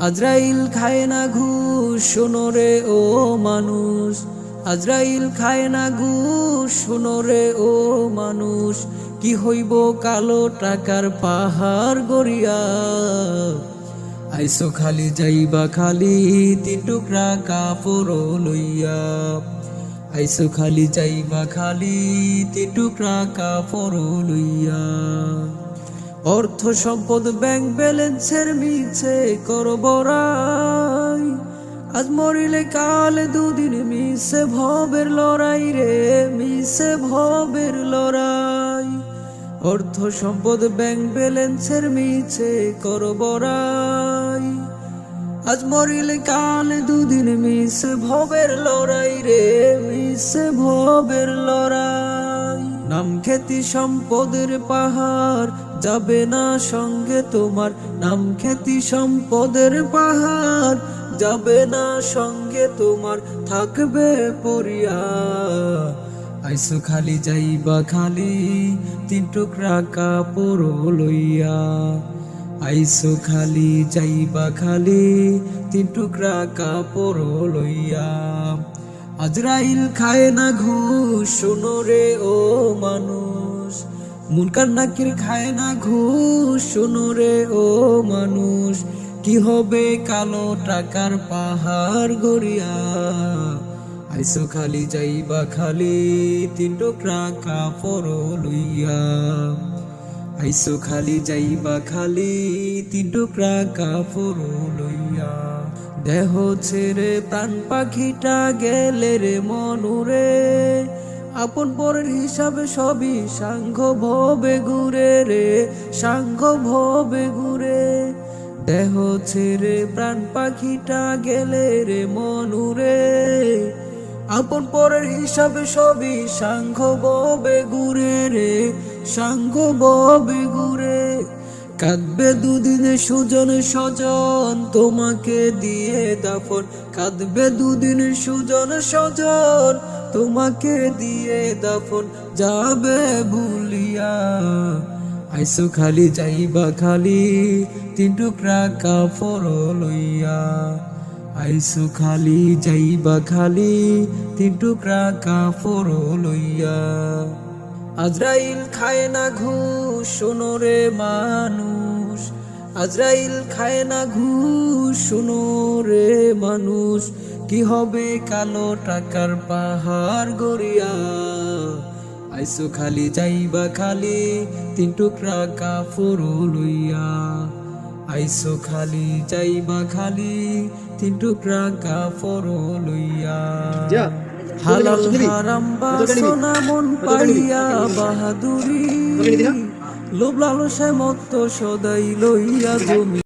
আজরাইল খায় না ঘুষ, শোনো রে ও মানুষ। আজরাইল খায় না ঘুষ, শোনো রে ও মানুষ। কি হইব কালো টাকার পাহাড় গড়িয়া? আইসো খালি যাইবা খালি তিন টুকরা কাপড় লইয়া। আইসো খালি যাইবা খালি তিন টুকরা কাপড় লইয়া। অর্থ সম্পদ ব্যাংক ব্যালেন্সের মিছে করবরাই আজ মরিলে কাল দুদিন মিশে ভবের লড়াই রে মিশে ভবের লড়াই। অর্থ সম্পদ ব্যাংক ব্যালেন্সের মিছে করবরাই আজ মরিলে কাল দুদিন মিশে ভবের লড়াই রে মিশে ভবের লড়াই। নাম খ্যাতি সম্পদের পাহাড়, যাবে না সঙ্গে তোমার। নাম খ্যাতি সম্পদের পাহাড়, যাবে না সঙ্গে তোমার। থাকবে পরিয়া আইসো খালি যাইবা খালি, তিন টুকরা কাপড় লইয়া। আইসো খালি যাইবা খালি, তিন টুকরা কাপড় লইয়া। আজরাইল খায় না ঘুষ, শোনো রে ও মানুষ। মুনকার নাকির খায় না ঘুষ, শোনো রে ও মানুষ। কি হবে কালো টাকার পাহাড় গড়িয়া? আইসো খালি যাইবা খালি, তিন টুকরা কাপড় লইয়া। আইসো খালি যাইবা খালি, তিন টুকরা কাপড় লইয়া। দেহ ছেড়ে প্রাণ পাখিটা গেলে রে মনুরে। আপন পরের হিসাবে সবই সাংঘ ভবে ঘুরে রে সাংঘ ভবে ঘুরে দেহ ছেড়ে প্রাণ পাখিটা গেলে রে মনুরে। আপন পরের হিসাবে সবই সাংঘ ববে ঘুরে রে সাংঘ ববে ঘুরে কাঁদবে দুদিনে সুজন স্বজন, তোমাকে দিয়ে দাফন। কাঁদবে দুদিন সুজন স্বজন, তোমাকে দিয়ে দাফন। যাবে ভুলিয়া, আইসো খালি যাইবা খালি, তিন টুকরা কাপড় লইয়া। আইসো খালি যাইবা খালি, তিন টুকরা কাপড় লইয়া। আজরাইল খায় না ঘুষ, শোনো রে মানুষ। আজরাইল খায় না ঘুষ, শোনো রে মানুষ। কি হবে কালো টাকার পাহাড় গড়িয়া? আইসো খালি, যাইবা খালি, তিন টুকরা কাপড় লইয়া। আইসো খালি, যাইবা খালি, তিন টুকরা কাপড় লইয়া। হালাল নিবি? হারাম তোকে বাসনা মন পাইয়া বাহাদুরি? লোভ লালসায় মত্ত সদাই লইয়া জমি।